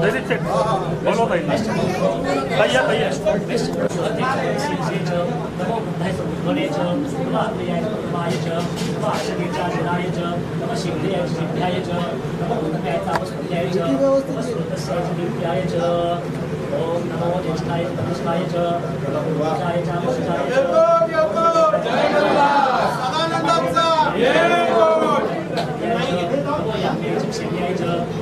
你啲即我攞第二，第一第一。第一 Yeah.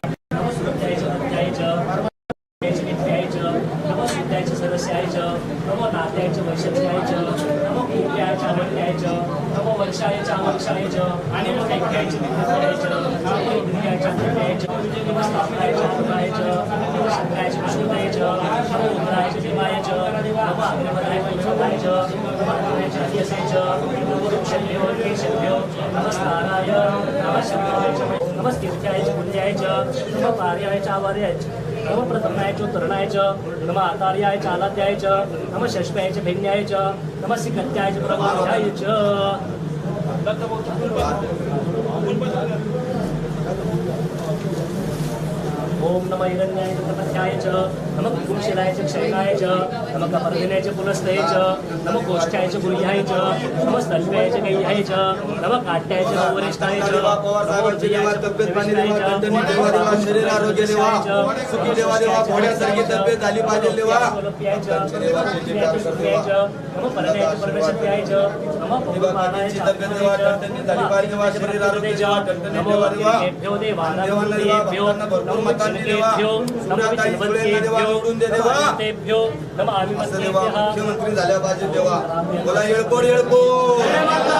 नमस्काराय नमः शंकरायच्या नमस्तीर्थ्यायच्या पुण्यायच्या नम कार्यायच्या आवार्यायच्या नम प्रथमाय उत्तरणाय च नम आतार्याय च आलाद्याय च नम षष्प्याय च भिन्याय च नम सिकत्याय च प्रभाध्याय च ओम नम हिरण्याय च च नम कुकुमशिलाय च क्षयनाय च नम कपर्दिनाय च पुनस्तय च नम कोष्ठाय च गुह्याय च नम तब्येत पाणी देवा दणदणीत देवा देवा शरीर आरोग्य देवा सुखी देवा देवा घोड्यासारखी तब्येत झाली पाहिजे देवा. मुख्यमंत्री झाल्या पाहिजे देवा. बोला येळकोड येळकोड மாதா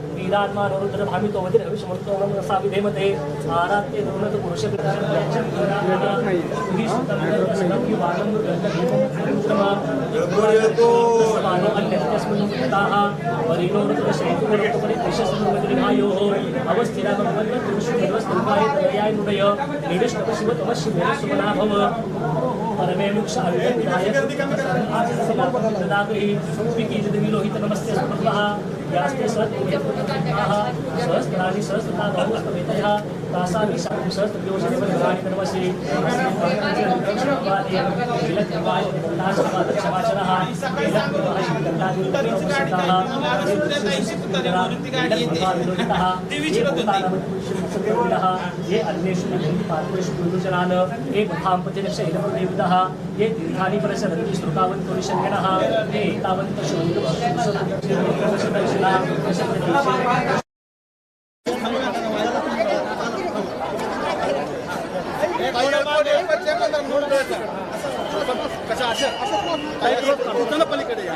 वीरात्मा वीरात्मान रुद्र भामितो वदिर हविषमृतो रसा विधेमते आरात्य दुर्नत पुरुष येळकोड येळकोड परमे मुक्ष विलोहित नमस्ते स्मृतः यास्ते सहस्राणि सहस्रता बहुस्तवेतयः तासामि सहस्रयोजनपरिवाराणि नमसि। ये अन्येषु निबन्धि पात्रेषु गुरुजनान् ये गुहाम्पतिन शैलप्रदेवितः ये दीर्घानि प्रसरन्ति श्रुतावन्तो निशङ्गणः ये एतावन्तः शोधितः पलीकडे या.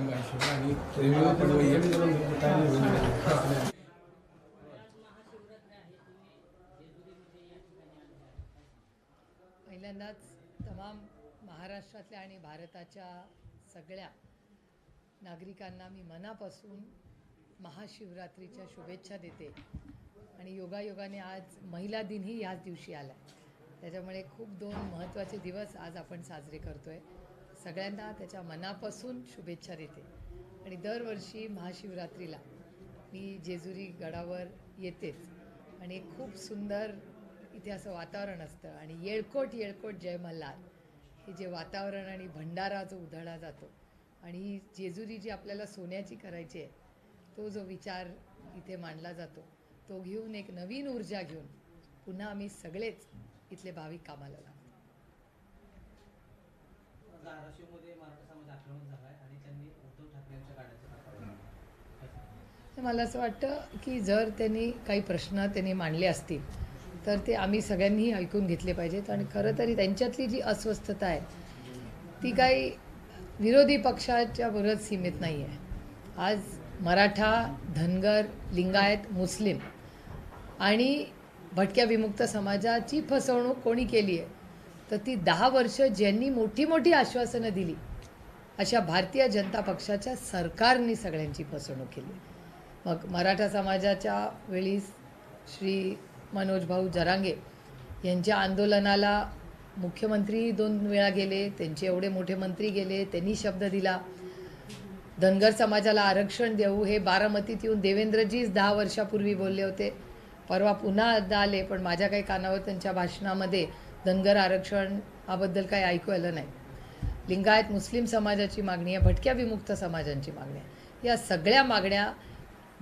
पहिल्यांदाच तमाम महाराष्ट्रातल्या आणि भारताच्या सगळ्या नागरिकांना मी मनापासून महाशिवरात्रीच्या शुभेच्छा देते. आणि योगायोगाने आज महिला दिनही याच दिवशी आला त्याच्यामुळे खूप दोन महत्त्वाचे दिवस आज आपण साजरे करतो आहे सगळ्यांना त्याच्या मनापासून शुभेच्छा देते. आणि दरवर्षी महाशिवरात्रीला मी जेजुरी गडावर येतेच. आणि खूप सुंदर इथे असं वातावरण असतं. आणि येळकोट येळकोट जय मल्हार. हे जे वातावरण आणि भंडारा जो उधळला जातो आणि जेजुरी जी आपल्याला सोन्याची करायची आहे तो जो विचार इथे मांडला जातो तो घेऊन एक नवीन ऊर्जा घेऊन पुन्हा आम्ही सगळेच इथले भाविक कामाला लागतो. धाराशिवमध्ये मराठा समाज आक्रमक झाला आहे आणि त्यांनी उद्धव ठाकरे यांच्या गाड्याचं तर मला असं वाटतं की जर त्यांनी काही प्रश्न त्यांनी मांडले असतील तर ते आम्ही सगळ्यांनीही ऐकून घेतले पाहिजेत. आणि खरं तरी त्यांच्यातली जी अस्वस्थता आहे ती काही विरोधी पक्षाच्या बरोबर सीमित नाही आहे आज मराठा धनगर लिंगायत मुस्लिम आणि भटक्या विमुक्त समाजाची फसवणूक कोणी केली आहे तर ती दहा वर्ष ज्यांनी मोठी मोठी आश्वासनं दिली अशा भारतीय जनता पक्षाच्या सरकारने सगळ्यांची फसवणूक केली मग मराठा समाजाच्या वेळी श्री मनोज भाऊ जरांगे यांच्या आंदोलनाला मुख्यमंत्री दोन वेळा गेले त्यांचे एवढे मोठे मंत्री गेले त्यांनी शब्द दिला. धनगर समाजाला आरक्षण देऊ हे बारामतीत येऊन देवेंद्रजीच दहा वर्षापूर्वी बोलले होते. परवा पुन्हा एकदा आले पण माझ्या काही कानावर त्यांच्या भाषणामध्ये धनगर आरक्षणाबद्दल काही ऐकू आलं नाही. लिंगायत मुस्लिम समाजाची मागणी आहे भटक्या विमुक्त समाजांची मागणी आहे. या सगळ्या मागण्या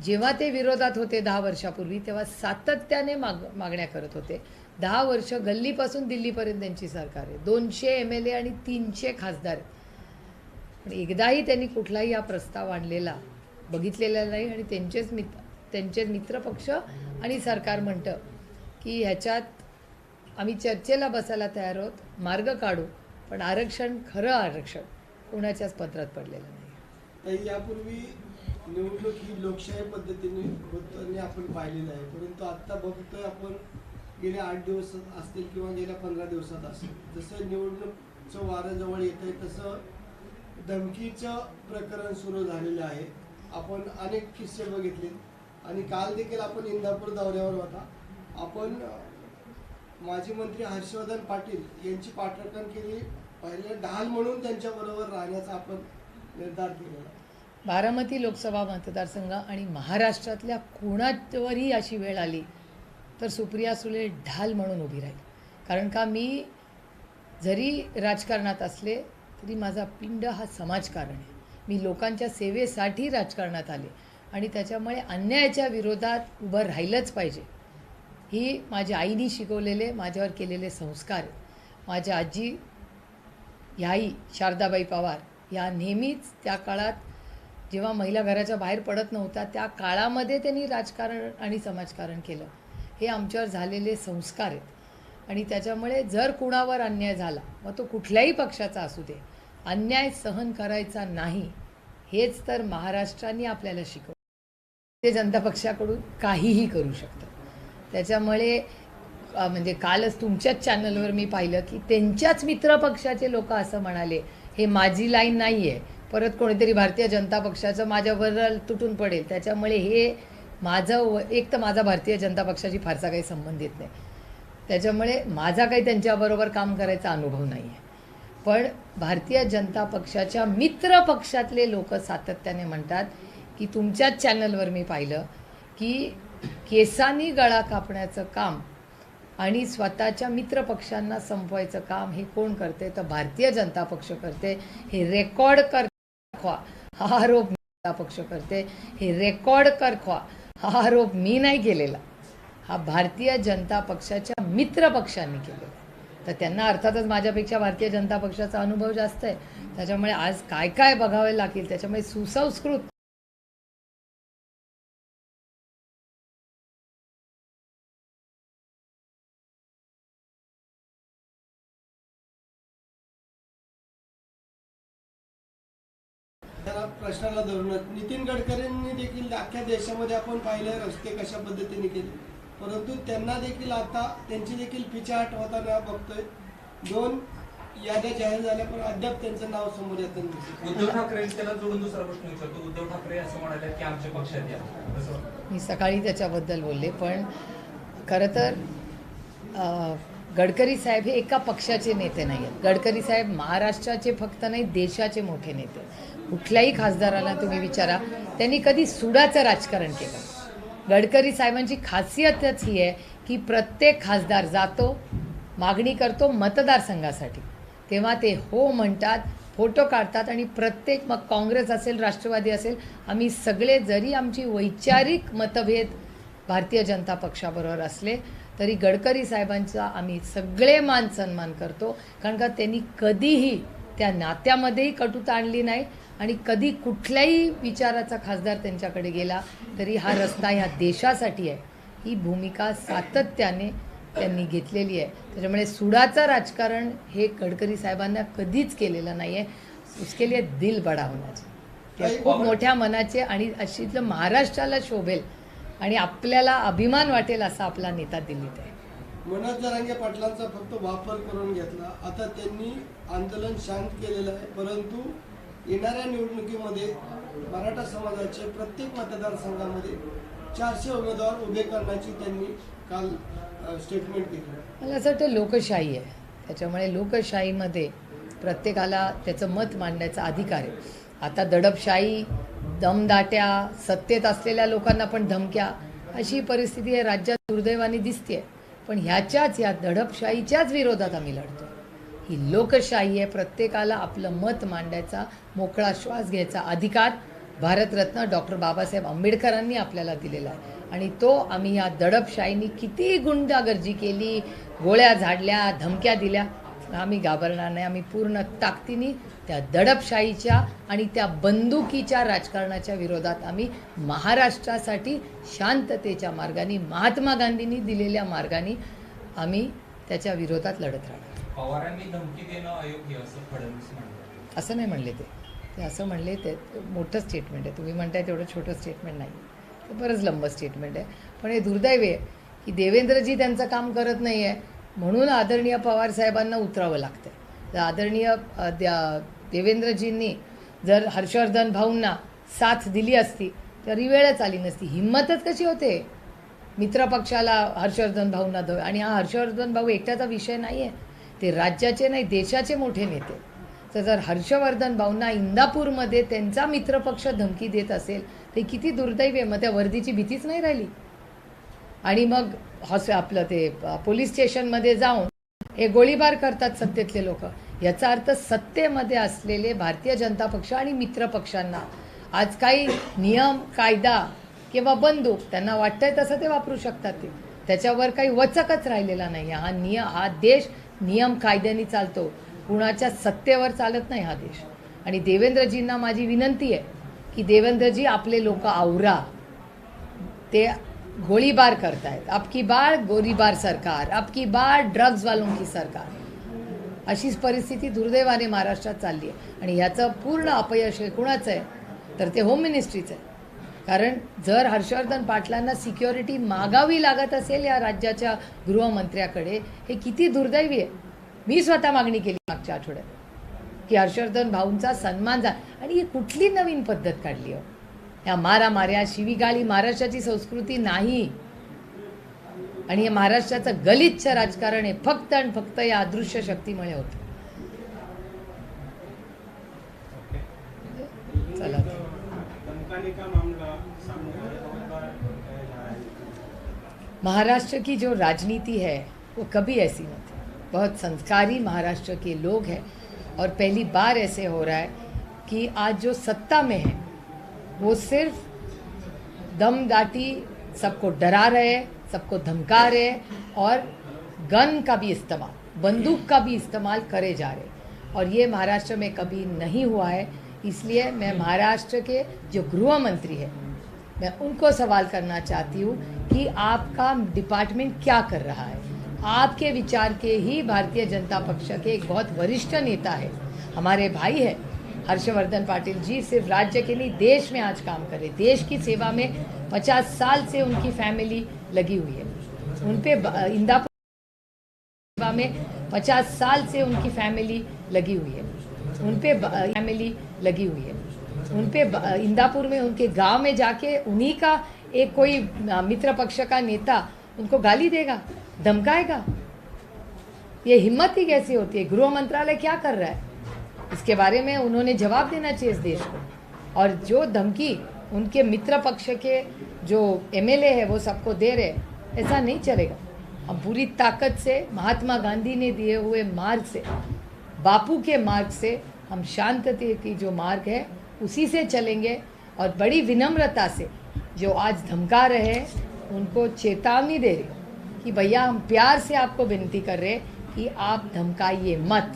जेव्हा ते विरोधात होते दहा वर्षापूर्वी तेव्हा सातत्याने माग मागण्या करत होते. दहा वर्ष गल्लीपासून दिल्लीपर्यंत त्यांची सरकार आहे. दोनशे एम एल ए आणि तीनशे खासदार पण एकदाही त्यांनी कुठलाही हा प्रस्ताव आणलेला बघितलेला नाही आणि त्यांचेच मित्र त्यांचे मित्रपक्ष आणि सरकार म्हणतं की ह्याच्यात आम्ही चर्चेला बसायला तयार आहोत मार्ग काढू पण आरक्षण खरं आरक्षण कोणाच्याच पत्रात पडलेलं नाही. यापूर्वी निवडणूक ही लोकशाही पद्धतीने होताना आपण पाहिलेलं आहे. परंतु आत्ता बघतोय आपण गेल्या आठ दिवस असतील किंवा गेल्या पंधरा दिवसात असेल जसं निवडणूकचं वारं जवळ येत आहे तसं धमकीचं प्रकरण सुरू झालेलं आहे. आपण अनेक किस्से बघितले. आणि काल देखील आपण इंदापूर दौऱ्यावर होता. आपण माजी मंत्री हर्षवर्धन पाटील यांची पाठराखण केली. पहिल्या ढाल म्हणून त्यांच्याबरोबर राहण्याचा आपण निर्धार केलेला बारामती लोकसभा मतदारसंघ आणि महाराष्ट्रातल्या कोणावरही अशी वेळ आली तर सुप्रिया सुले ढाल म्हणून उभी राहील. कारण का मी जरी राजकारणात असले तरी माझा पिंड हा समाजकारण आहे. मी लोकांच्या सेवेसाठी राजकारणात आले आणि त्याच्यामुळे अन्यायाच्या विरोधात उभं राहिलंच पाहिजे. ही माझ्या आईने शिकवलेले माझ्यावर केलेले संस्कार माझ्या आजी ह्याई शारदाबाई पवार या नेहमीच त्या काळात जेव्हा महिला घराच्या बाहेर पडत नव्हत्या त्या काळामध्ये त्यांनी राजकारण आणि समाजकारण केलं. हे आमच्यावर झालेले संस्कार आहेत. आणि त्याच्यामुळे जर कुणावर अन्याय झाला मग तो कुठल्याही पक्षाचा असू दे. अन्याय सहन करायचा नाही हेच तर महाराष्ट्राने आपल्याला शिकवलं. ते जनता पक्षाकडून काहीही करू शकतं. त्याच्यामुळे म्हणजे कालच तुमच्याच चॅनलवर मी पाहिलं की त्यांच्याच मित्रपक्षाचे लोक असं म्हणाले हे माझी लाईन नाही आहे परत कोणीतरी भारतीय जनता पक्षाचं माझ्याबरोबर तुटून पडेल. त्याच्यामुळे हे माझं व- एक तर माझा भारतीय जनता पक्षाशी फारसा काही संबंध येत नाही. त्याच्यामुळे माझा काही त्यांच्याबरोबर काम करायचा अनुभव नाही आहे पण भारतीय जनता पक्षाच्या मित्र पक्षातले लोक सातत्याने म्हणतात की तुमच्याच चॅनलवर मी पाहिलं की केसांनी गळा कापण्याचं काम आणि स्वतःच्या मित्र पक्षांना संपवायचं काम हे कोण करते? तर भारतीय जनता पक्ष करते. हे रेकॉर्ड कर खवा हा आरोप पक्ष करते हे रेकॉर्ड कर खवा हा आरोप मी नाही केलेला. हा भारतीय जनता पक्षाच्या मित्र पक्षांनी केलेला. तर त्यांना अर्थातच माझ्यापेक्षा भारतीय जनता पक्षाचा अनुभव जास्त आहे. त्याच्यामुळे आज काय काय बघावे लागेल त्याच्यामुळे सुसंस्कृत त्याला प्रश्नाला धरूनच नितीन गडकरींनी देखील अख्ख्या देशामध्ये आपण पाहिले रस्ते कशा पद्धतीने केले. परंतु त्यांना देखील आता त्यांची देखील पिछाहट होताना बघतोय. दोन याद्या जाहीर झाल्या पण अद्याप त्यांचं नाव समोर दिसत नाही. उद्धव ठाकरे त्याला जोडून दुसरा प्रश्न विचारतो. उद्धव ठाकरे असं म्हणाले की आमच्या पक्षात या? मी सकाळी त्याच्याबद्दल बोलले पण खरं तर गडकरी साहेब हे एका पक्षाचे नेते नाही आहेत गडकरी साहेब महाराष्ट्राचे फक्त नाही देशाचे मोठे नेते. कुठल्याही खासदाराला तुम्ही विचारा त्यांनी कधी सुडाचं राजकारण केलं. गडकरी साहेबांची खासियतच ही आहे की प्रत्येक खासदार जातो मागणी करतो मतदारसंघासाठी. तेव्हा ते हो म्हणतात फोटो काढतात आणि प्रत्येक मग काँग्रेस असेल राष्ट्रवादी असेल आम्ही सगळे जरी आमची वैचारिक मतभेद भारतीय जनता पक्षाबरोबर असले तरी गडकरी साहेबांचा आम्ही सगळे मान सन्मान करतो. कारण का त्यांनी कधीही त्या नात्यामध्येही कटुता आणली नाही आणि कधी कुठल्याही विचाराचा खासदार त्यांच्याकडे गेला तरी हा रस्ता ह्या देशासाठी आहे. ही भूमिका सातत्याने त्यांनी घेतलेली आहे. त्याच्यामुळे सुडाचं राजकारण हे गडकरी साहेबांना कधीच केलेलं नाही आहे उसके लिए दिल बडा ते खूप मोठ्या मनाचे आणि अशीतलं महाराष्ट्राला शोभेल आणि आपल्याला अभिमान वाटेल असा आपला नेता दिल्लीत आहे. मनोज जरांगे पाटलांचा फक्त वापर करून घेतला. आता त्यांनी आंदोलन शांत केलेलं आहे परंतु येणाऱ्या निवडणुकीमध्ये मराठा समाजाचे प्रत्येक मतदारसंघामध्ये चारशे उमेदवार उभे करण्याची त्यांनी काल स्टेटमेंट केली. मला असं वाटतं लोकशाही आहे. त्याच्यामुळे लोकशाहीमध्ये प्रत्येकाला त्याचं मत मांडण्याचा अधिकार आहे. आता दडपशाही दमदाट्या सत्तेत असलेल्या लोकांना पण धमक्या अशी परिस्थिती आहे राज्यात दुर्दैवाने दिसते पण ह्याच्याच या दडपशाहीच्याच विरोधात आम्ही लढतो ही लोकशाही आहे प्रत्येकाला आपलं मत मांडायचा मोकळा श्वास घ्यायचा अधिकार भारतरत्न डॉक्टर बाबासाहेब आंबेडकरांनी आपल्याला दिलेला आहे. आणि तो आम्ही या दडपशाहीनी किती गुंडागर्जी केली गोळ्या झाडल्या धमक्या दिल्या आम्ही घाबरणार नाही आम्ही पूर्ण ताकदीने त्या दडपशाहीच्या आणि त्या बंदुकीच्या राजकारणाच्या विरोधात आम्ही महाराष्ट्रासाठी शांततेच्या मार्गाने महात्मा गांधींनी दिलेल्या मार्गाने आम्ही त्याच्या विरोधात लढत राहणार. पवारांनी धमकी देणं अयोग्य असं फडणवीस असं नाही म्हणले ते. ते असं म्हणले ते मोठं स्टेटमेंट आहे. तुम्ही म्हणताय तेवढं छोटं स्टेटमेंट नाही. ते बरंच लंब स्टेटमेंट आहे. पण हे दुर्दैवी आहे की देवेंद्रजी त्यांचं काम करत नाही आहे म्हणून आदरणीय पवार साहेबांना उतरावं लागतं आदरणीय द्या देवेंद्रजींनी जर हर्षवर्धन भाऊंना साथ दिली असती तरी वेळच आली नसती. हिंमतच कशी होते? मित्रपक्षाला हर्षवर्धन भाऊंना द आणि हा हर्षवर्धन भाऊ एकट्याचा विषय नाही आहे ते राज्याचे नाही देशाचे मोठे नेते. तर जर हर्षवर्धन भाऊंना इंदापूरमध्ये त्यांचा मित्रपक्ष धमकी देत असेल ते किती दुर्दैवी आहे. मग त्या वर्दीची भीतीच नाही राहिली. आणि मग हॉस आपलं ते पोलीस स्टेशनमध्ये जाऊन हे गोळीबार करतात सत्तेतले लोक. याचा अर्थ सत्तेमध्ये असलेले भारतीय जनता पक्ष आणि मित्र पक्षांना आज काही नियम कायदा किंवा बंदूक त्यांना वाटतंय तसं ते वापरू शकतात ते. त्याच्यावर काही वचकच राहिलेला नाही. हा निय हा देश नियम कायद्याने चालतो. कुणाच्या सत्तेवर चालत नाही हा देश. आणि देवेंद्रजींना माझी विनंती आहे की देवेंद्रजी आपले लोक आवरा. ते गोळीबार करतायत. आपकी बार गोळीबार सरकार आपकी बार ड्रग्ज वालों की सरकार. अशीच परिस्थिती दुर्दैवाने महाराष्ट्रात चालली आहे. आणि ह्याचं पूर्ण अपयश हे कुणाचं आहे? तर ते होम मिनिस्ट्रीचं आहे. कारण जर हर्षवर्धन पाटलांना सिक्युरिटी मागावी लागत असेल या राज्याच्या गृहमंत्र्याकडे हे किती दुर्दैवी आहे? मी स्वतः मागणी केली मागच्या आठवड्यात. की हर्षवर्धन भाऊंचा सन्मान जा आणि ही कुठली नवीन पद्धत काढली हो? या मारामाऱ्या शिवीगाळी महाराष्ट्राची संस्कृती नाही. आणि हे महाराष्ट्राचं गलिच्छ राजकारण आहे. फक्त आणि फक्त या अदृश्य शक्तीमुळे होतं. चला. महाराष्ट्र की जो राजनीति है वो कभी ऐसी न थी. बहुत संस्कारी महाराष्ट्र के लोग हैं और पहली बार ऐसे हो रहा है कि आज जो सत्ता में है वो सिर्फ दम दाटी सबको डरा रहे हैं सबको धमका रहे और गन का भी इस्तेमाल, बंदूक का भी इस्तेमाल करे जा रहे। और ये महाराष्ट्र में कभी नहीं हुआ है, इसलिए मैं महाराष्ट्र के जो गृह मंत्री है, मैं उनको सवाल करना चाहती हूँ कि आपका डिपार्टमेंट क्या कर रहा है? आपके विचार के ही भारतीय जनता पक्ष के एक बहुत वरिष्ठ नेता है, हमारे भाई है। हर्षवर्धन पाटिल जी सिर्फ़ राज्य के नहीं देश में आज काम करे देश की सेवा में पचास साल से उनकी फैमिली लगी हुई है। उन पे इंदापुर में पचास साल से उनकी फैमिली लगी हुई है। उन पे फैमिली लगी हुई है। उन पे इंदापुर में उनके गाँव में जाके उन्हीं का एक कोई मित्र पक्ष का नेता उनको गाली देगा, धमकाएगा। ये हिम्मत ही कैसी होती है? गृह मंत्रालय क्या कर रहा है? इसके बारे में उन्होंने जवाब देना चाहिए इस देश को। और जो धमकी उनके मित्र पक्ष के जो एमएलए है, वो सबको दे रहे ऐसा नहीं चलेगा। हम पूरी ताकत से, महात्मा गांधी ने दिए हुए मार्ग से, बापू के मार्ग से हम शांतता की जो मार्ग है, उसी से चलेंगे। और बड़ी विनम्रता से जो आज धमका रहे उनको चेतावनी दे रही कि भैया हम प्यार से आपको विनती कर रहे कि आप धमकाइए मत,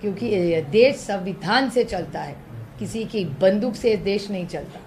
क्योंकि देश संविधान से चलता है। किसी की बंदूक से देश नहीं चलता।